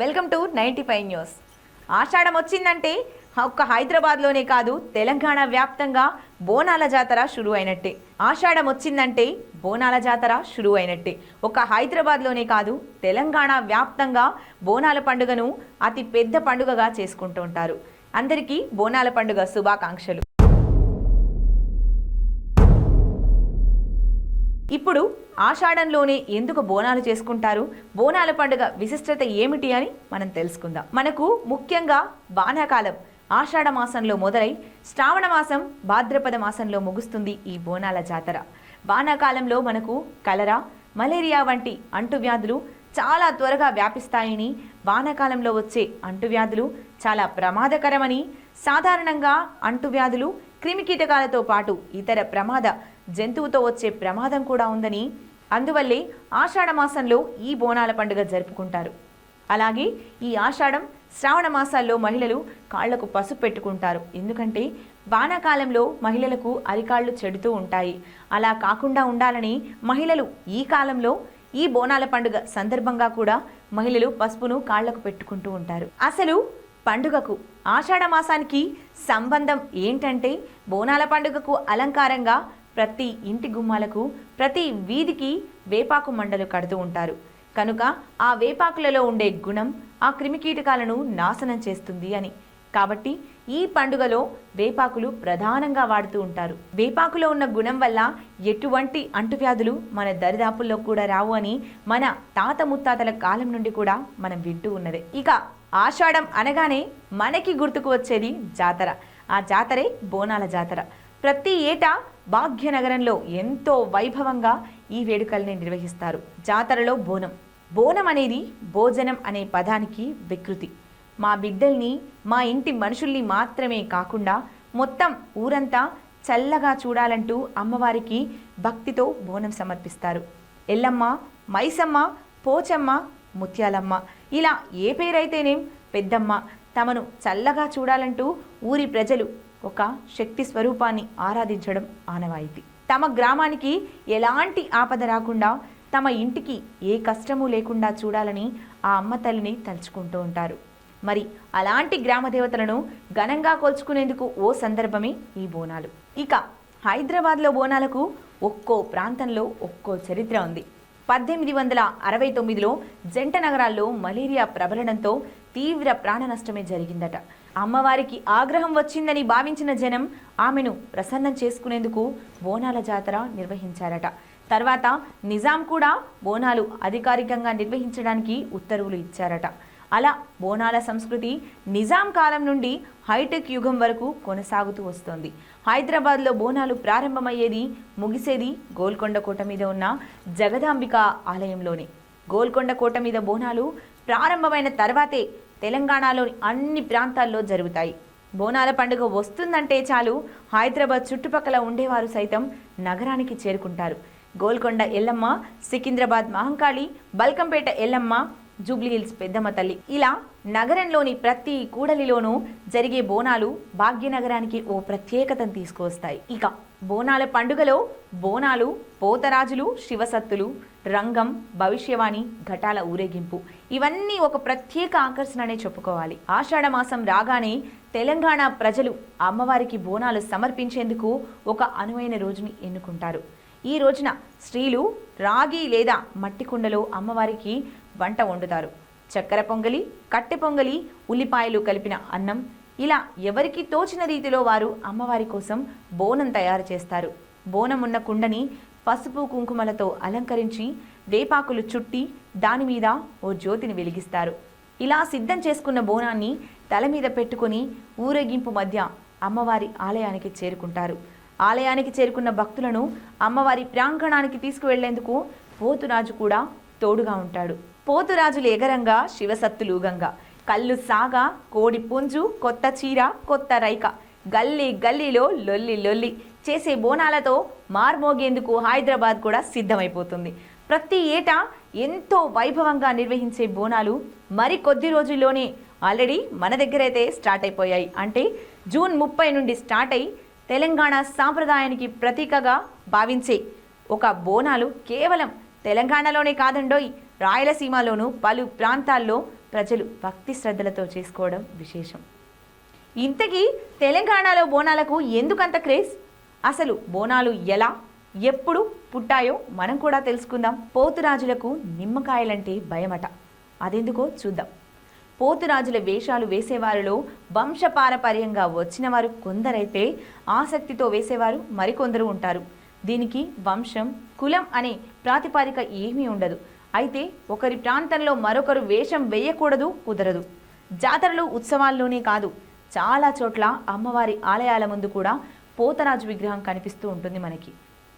Welcome to ninety five news. Ashadham వచ్చిందంటే ఒక్క హైదరాబాద్లోనే కాదు తెలంగాణ వ్యాప్తంగా బోనాల జాతర షురు అయినట్టే. ఆషాఢం వచ్చిందంటే బోనాల జాతర షురు అయినట్టే. ఒక హైదరాబాద్లోనే కాదు తెలంగాణ వ్యాప్తంగా బోనాల పండుగను అతి పెద్ద పండుగగా చేసుకుంటూ ఉంటారు. అందరికీ బోనాల పండుగ శుభాకాంక్షలు. ఇప్పుడు ఆషాఢంలోనే ఎందుకు బోనాలు చేసుకుంటారు? బోనాల పండుగ విశిష్టత ఏమిటి అని మనం తెలుసుకుందాం. మనకు ముఖ్యంగా వానాకాలం ఆషాఢ మాసంలో మొదలై శ్రావణ మాసం భాద్రపద మాసంలో ముగుస్తుంది ఈ బోనాల జాతర. వానాకాలంలో మనకు కలరా మలేరియా వంటి అంటువ్యాధులు చాలా త్వరగా వ్యాపిస్తాయని వానాకాలంలో వచ్చే అంటువ్యాధులు చాలా ప్రమాదకరమని సాధారణంగా అంటువ్యాధులు క్రిమికీటకాలతో పాటు ఇతర ప్రమాద జంతువుతో వచ్చే ప్రమాదం కూడా ఉందని అందువల్లే ఆషాఢ మాసంలో ఈ బోనాల పండుగ జరుపుకుంటారు. అలాగే ఈ ఆషాఢం శ్రావణ మాసాల్లో మహిళలు కాళ్ళకు పసుపు పెట్టుకుంటారు. ఎందుకంటే వానాకాలంలో మహిళలకు అరికాళ్ళు చెడుతూ ఉంటాయి. అలా కాకుండా ఉండాలని మహిళలు ఈ కాలంలో ఈ బోనాల పండుగ సందర్భంగా కూడా మహిళలు పసుపును కాళ్ళకు పెట్టుకుంటూ ఉంటారు. అసలు పండుగకు ఆషాఢ మాసానికి సంబంధం ఏంటంటే బోనాల పండుగకు అలంకారంగా ప్రతి ఇంటి గుమ్మాలకు ప్రతి వీధికి వేపాకు మండలు కడుతూ ఉంటారు. కనుక ఆ వేపాకులలో ఉండే గుణం ఆ క్రిమికీటకాలను నాశనం చేస్తుంది అని. కాబట్టి ఈ పండుగలో వేపాకులు ప్రధానంగా వాడుతూ ఉంటారు. వేపాకులో ఉన్న గుణం వల్ల ఎటువంటి అంటువ్యాధులు మన దరిదాపుల్లో కూడా రావు అని మన తాత ముత్తాతల కాలం నుండి కూడా మనం వింటూ ఉన్నదే. ఇక ఆషాఢం అనగానే మనకి గుర్తుకు వచ్చేది జాతర. ఆ జాతరే బోనాల జాతర. ప్రతి ఏటా భాగ్యనగరంలో ఎంతో వైభవంగా ఈ వేడుకల్ని నిర్వహిస్తారు. జాతరలో బోనం. బోనం అనేది భోజనం అనే పదానికి వికృతి. మా బిడ్డల్ని మా ఇంటి మనుషుల్ని మాత్రమే కాకుండా మొత్తం ఊరంతా చల్లగా చూడాలంటూ అమ్మవారికి భక్తితో బోనం సమర్పిస్తారు. ఎల్లమ్మ మైసమ్మ పోచమ్మ ముత్యాలమ్మ. ఇలా ఏ పేరైతేనేం పెద్దమ్మ. తమను చల్లగా చూడాలంటూ ఊరి ప్రజలు ఒక శక్తి స్వరూపాన్ని ఆరాధించడం ఆనవాయితీ. తమ గ్రామానికి ఎలాంటి ఆపద రాకుండా తమ ఇంటికి ఏ కష్టము లేకుండా చూడాలని ఆ అమ్మ తల్లిని తలుచుకుంటూ ఉంటారు. మరి అలాంటి గ్రామ దేవతలను ఘనంగా కొల్చుకునేందుకు ఓ సందర్భమే ఈ బోనాలు. ఇక హైదరాబాద్లో బోనాలకు ఒక్కో ప్రాంతంలో ఒక్కో చరిత్ర ఉంది. పద్దెనిమిది వందల అరవై తొమ్మిదిలో జంట నగరాల్లో మలేరియా ప్రబలడంతో తీవ్ర ప్రాణ నష్టమే జరిగిందట. అమ్మవారికి ఆగ్రహం వచ్చిందని భావించిన జనం ఆమెను ప్రసన్నం చేసుకునేందుకు బోనాల జాతర నిర్వహించారట. తర్వాత నిజాం కూడా బోనాలు అధికారికంగా నిర్వహించడానికి ఉత్తర్వులు ఇచ్చారట. అలా బోనాల సంస్కృతి నిజాం కాలం నుండి హైటెక్ యుగం వరకు కొనసాగుతూ వస్తోంది. హైదరాబాద్లో బోనాలు ప్రారంభమయ్యేది ముగిసేది గోల్కొండ కోట మీద ఉన్న జగదాంబిక ఆలయంలోనే. గోల్కొండ కోట మీద బోనాలు ప్రారంభమైన తర్వాతే తెలంగాణలోని అన్ని ప్రాంతాల్లో జరుగుతాయి. బోనాల పండుగ వస్తుందంటే చాలు హైదరాబాద్ చుట్టుపక్కల ఉండేవారు సైతం నగరానికి చేరుకుంటారు. గోల్కొండ ఎల్లమ్మ సికింద్రాబాద్ మహంకాళి బల్కంపేట ఎల్లమ్మ జూబ్లీహిల్స్ పెద్దమ్మ తల్లి. ఇలా నగరంలోని ప్రతి కూడలిలోనూ జరిగే బోనాలు భాగ్యనగరానికి ఓ ప్రత్యేకతను తీసుకువస్తాయి. ఇక బోనాల పండుగలో బోనాలు పోతరాజులు శివసత్తులు రంగం భవిష్యవాణి ఘటాల ఊరేగింపు ఇవన్నీ ఒక ప్రత్యేక ఆకర్షణనే చెప్పుకోవాలి. ఆషాఢ మాసం రాగానే తెలంగాణ ప్రజలు అమ్మవారికి బోనాలు సమర్పించేందుకు ఒక అనువైన రోజుని ఎన్నుకుంటారు. ఈ రోజున స్త్రీలు రాగి లేదా మట్టి కుండలో అమ్మవారికి వంట వండుతారు. చక్కెర పొంగలి కట్టె పొంగలి ఉల్లిపాయలు కలిపిన అన్నం ఇలా ఎవరికి తోచిన రీతిలో వారు అమ్మవారి కోసం బోనం తయారు చేస్తారు. బోనం ఉన్న కుండని పసుపు కుంకుమలతో అలంకరించి వేపాకులు చుట్టి దాని మీద ఓ జ్యోతిని వెలిగిస్తారు. ఇలా సిద్ధం చేసుకున్న బోనాన్ని తల మీద పెట్టుకొని ఊరేగింపు మధ్య అమ్మవారి ఆలయానికి చేరుకుంటారు. ఆలయానికి చేరుకున్న భక్తులను అమ్మవారి ప్రాంగణానికి తీసుకువెళ్ళేందుకు పోతురాజు కూడా తోడుగా ఉంటాడు. పోతురాజులు ఎగరంగా శివసత్తులూగంగా కళ్ళు సాగా కోడి పుంజు కొత్త చీర కొత్త రైక. గల్లీ గల్లీలో లొల్లి లొల్లి. చేసే బోనాలతో మార్మోగేందుకు హైదరాబాద్ కూడా సిద్ధమైపోతుంది. ప్రతి ఏటా ఎంతో వైభవంగా నిర్వహించే బోనాలు మరి కొద్ది రోజుల్లోనే ఆల్రెడీ మన దగ్గర అయితే స్టార్ట్ అయిపోయాయి. అంటే జూన్ ముప్పై నుండి స్టార్ట్ అయి తెలంగాణ సాంప్రదాయానికి ప్రతీకగా భావించే ఒక బోనాలు కేవలం తెలంగాణలోనే కాదండోయ్. రాయలసీమలోనూ పలు ప్రాంతాల్లో ప్రజలు భక్తి శ్రద్ధలతో చేసుకోవడం విశేషం. ఇంతకీ తెలంగాణలో బోనాలకు ఎందుకంత క్రేజ్? అసలు బోనాలు ఎలా? ఎప్పుడు పుట్టాయో మనం కూడా తెలుసుకుందాం. పోతురాజులకు నిమ్మకాయలంటే భయమట. అదెందుకో చూద్దాం. పోతురాజుల వేషాలు వేసేవారిలో వంశపారపర్యంగా వచ్చినవారు కొందరైతే ఆసక్తితో వేసేవారు మరికొందరు ఉంటారు. దీనికి వంశం కులం అనే ప్రాతిపాదిక ఏమీ ఉండదు. అయితే ఒకరి ప్రాంతంలో మరొకరు వేషం వేయకూడదు కుదరదు. జాతరలు ఉత్సవాల్లోనే కాదు. చాలా చోట్ల అమ్మవారి ఆలయాల ముందు కూడా పోతరాజు విగ్రహం కనిపిస్తూ ఉంటుంది మనకి.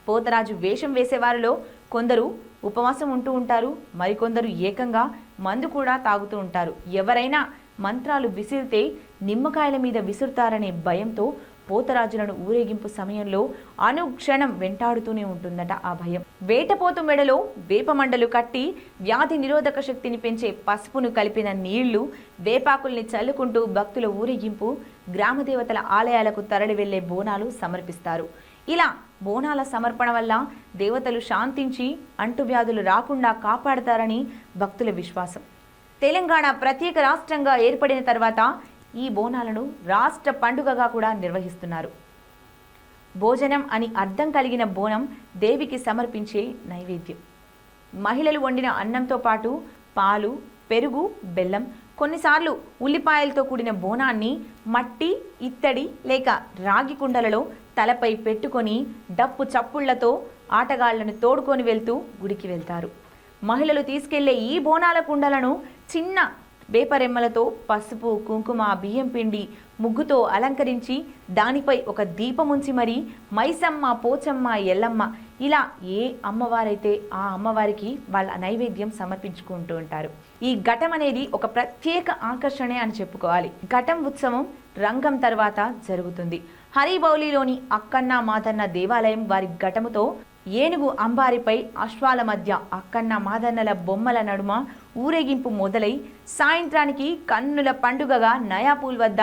పోతరాజు వేషం వేసేవారిలో కొందరు ఉపవాసం ఉంటూ ఉంటారు మరికొందరు ఏకంగా మందు కూడా తాగుతూ ఉంటారు. ఎవరైనా మంత్రాలు విసిరితే నిమ్మకాయల మీద విసురుతారనే భయంతో పోతరాజులను ఊరేగింపు సమయంలో అనుక్షణం వెంటాడుతూనే ఉంటుందట ఆ భయం. వేటపోతు మెడలో వేపమండలు కట్టి వ్యాధి నిరోధక శక్తిని పెంచే పసుపును కలిపిన నీళ్ళు వేపాకుల్ని చల్లుకుంటూ భక్తుల ఊరేగింపు గ్రామదేవతల ఆలయాలకు తరలి వెళ్ళే బోనాలు సమర్పిస్తారు. ఇలా బోనాల సమర్పణ వల్ల దేవతలు శాంతించి అంటువ్యాధులు రాకుండా కాపాడతారని భక్తుల విశ్వాసం. తెలంగాణ ప్రత్యేక రాష్ట్రంగా ఏర్పడిన తర్వాత ఈ బోనాలను రాష్ట్ర పండుగగా కూడా నిర్వహిస్తున్నారు. భోజనం అని అర్థం కలిగిన బోనం దేవికి సమర్పించే నైవేద్యం. మహిళలు వండిన అన్నంతో పాటు పాలు పెరుగు బెల్లం కొన్నిసార్లు ఉల్లిపాయలతో కూడిన బోనాన్ని మట్టి ఇత్తడి లేక రాగి కుండలలో తలపై పెట్టుకొని డప్పు చప్పుళ్ళతో ఆటగాళ్ళను తోడుకొని వెళ్తూ గుడికి వెళ్తారు. మహిళలు తీసుకెళ్ళే ఈ బోనాల కుండలను చిన్న వేపరెమ్మలతో పసుపు కుంకుమ బియ్యం పిండి ముగ్గుతో అలంకరించి దానిపై ఒక దీపముంచి మరి మైసమ్మ పోచమ్మ ఎల్లమ్మ ఇలా ఏ అమ్మవారైతే ఆ అమ్మవారికి వాళ్ళ నైవేద్యం సమర్పించుకుంటూ ఉంటారు. ఈ ఘటం అనేది ఒక ప్రత్యేక ఆకర్షణే అని చెప్పుకోవాలి. ఘటం ఉత్సవం రంగం తర్వాత జరుగుతుంది. హరిబౌలిలోని అక్కన్న మాతన్న దేవాలయం వారి ఘటముతో ఏనుగు అంబారిపై అశ్వాల మధ్య అక్కన్న మాదన్నల బొమ్మల నడుమ ఊరేగింపు మొదలై సాయంత్రానికి కన్నుల పండుగగా నయాపూల్ వద్ద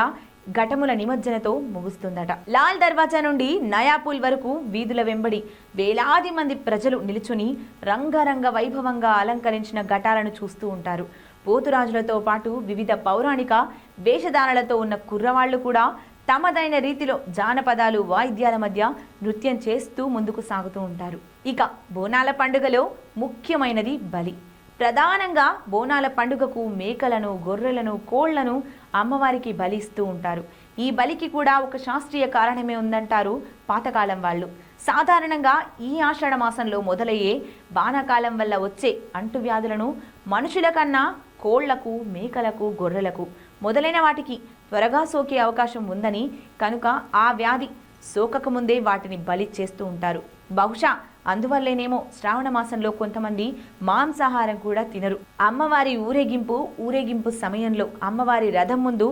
ఘటముల నిమజ్జనతో ముగుస్తుందట. లాల్ దర్వాజా నుండి నయాపూల్ వరకు వీధుల వెంబడి వేలాది మంది ప్రజలు నిలుచుని రంగరంగ వైభవంగా అలంకరించిన ఘటాలను చూస్తూ ఉంటారు. పోతురాజులతో పాటు వివిధ పౌరాణిక వేషధారణలతో ఉన్న కుర్రవాళ్ళు కూడా తమదైన రీతిలో జానపదాలు వాయిద్యాల మధ్య నృత్యం చేస్తూ ముందుకు సాగుతూ ఉంటారు. ఇక బోనాల పండుగలో ముఖ్యమైనది బలి. ప్రధానంగా బోనాల పండుగకు మేకలను గొర్రెలను కోళ్ళను అమ్మవారికి బలి ఇస్తూ ఉంటారు. ఈ బలికి కూడా ఒక శాస్త్రీయ కారణమే ఉందంటారు పాతకాలం వాళ్ళు. సాధారణంగా ఈ ఆషాఢ మాసంలో మొదలయ్యే బాణాకాలం వల్ల వచ్చే అంటువ్యాధులను మనుషుల కన్నా కోళ్ళకు మేకలకు గొర్రెలకు మొదలైన వాటికి త్వరగా సోకే అవకాశం ఉందని కనుక ఆ వ్యాధి సోకకముందే వాటిని బలి చేస్తూ ఉంటారు. బహుశా అందువల్లేనేమో శ్రావణ మాసంలో కొంతమంది మాంసాహారం కూడా తినరు. అమ్మవారి ఊరేగింపు ఊరేగింపు సమయంలో అమ్మవారి రథం ముందు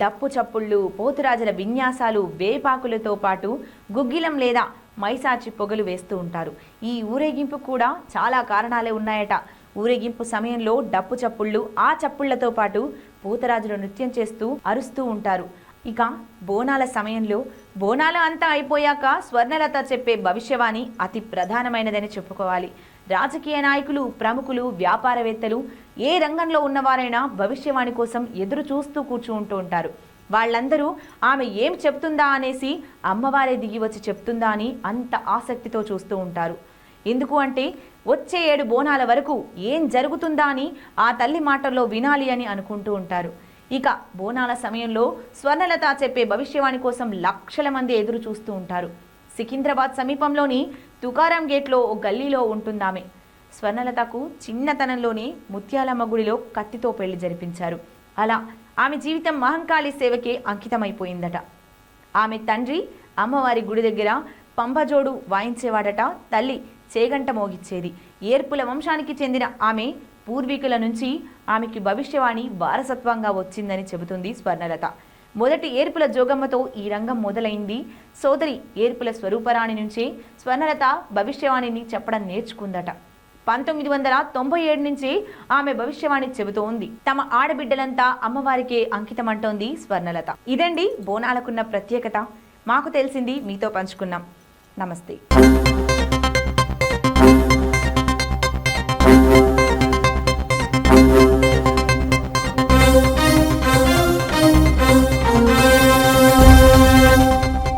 డప్పు చప్పుళ్ళు పోతురాజుల విన్యాసాలు వేపాకులతో పాటు గుగ్గిలం లేదా మైసాచి పొగలు వేస్తూ ఉంటారు. ఈ ఊరేగింపు కూడా చాలా కారణాలే ఉన్నాయట. ఊరేగింపు సమయంలో డప్పు చప్పుళ్ళు ఆ చప్పుళ్ళతో పాటు పూతరాజులు నృత్యం చేస్తూ అరుస్తూ ఉంటారు. ఇక బోనాల సమయంలో బోనాల అంతా అయిపోయాక స్వర్ణలత చెప్పే భవిష్యవాణి అతి ప్రధానమైనదని చెప్పుకోవాలి. రాజకీయ నాయకులు ప్రముఖులు వ్యాపారవేత్తలు ఏ రంగంలో ఉన్నవారైనా భవిష్యవాణి కోసం ఎదురు చూస్తూ కూర్చుంటూ ఉంటారు. వాళ్ళందరూ ఆమె ఏం చెప్తుందా అనేసి అమ్మవారే దిగి వచ్చి చెప్తుందా అని అంత ఆసక్తితో చూస్తూ ఉంటారు. ఎందుకు అంటే వచ్చే ఏడు బోనాల వరకు ఏం జరుగుతుందా అని ఆ తల్లి మాటల్లో వినాలి అని అనుకుంటూ ఉంటారు. ఇక బోనాల సమయంలో స్వర్ణలత చెప్పే భవిష్యవాణి కోసం లక్షల మంది ఎదురు చూస్తూ ఉంటారు. సికింద్రాబాద్ సమీపంలోని తుకారాం గేట్లో ఓ గల్లీలో ఉంటుందామె. స్వర్ణలతకు చిన్నతనంలోనే ముత్యాలమ్మ గుడిలో కత్తితో పెళ్ళి జరిపించారు. అలా ఆమె జీవితం మహంకాళి సేవకే అంకితమైపోయిందట. ఆమె తండ్రి అమ్మవారి గుడి దగ్గర పంపజోడు వాయించేవాడట. తల్లి చేగంట మోగిచ్చేది ఏర్పుల వంశానికి చెందిన ఆమె పూర్వీకుల నుంచి ఆమెకి భవిష్యవాణి వారసత్వంగా వచ్చిందని చెబుతుంది స్వర్ణలత. మొదటి ఏర్పుల జోగమ్మతో ఈ రంగం మొదలైంది. సోదరి ఏర్పుల స్వరూపరాణి నుంచే స్వర్ణలత భవిష్యవాణిని చెప్పడం నేర్చుకుందట. పంతొమ్మిది వందల తొంభై ఏడు నుంచి ఆమె భవిష్యవాణి చెబుతోంది. తమ ఆడబిడ్డలంతా అమ్మవారికే అంకితమంటోంది స్వర్ణలత. ఇదండి బోనాలకున్న ప్రత్యేకత. మాకు తెలిసింది మీతో పంచుకున్నాం. నమస్తే.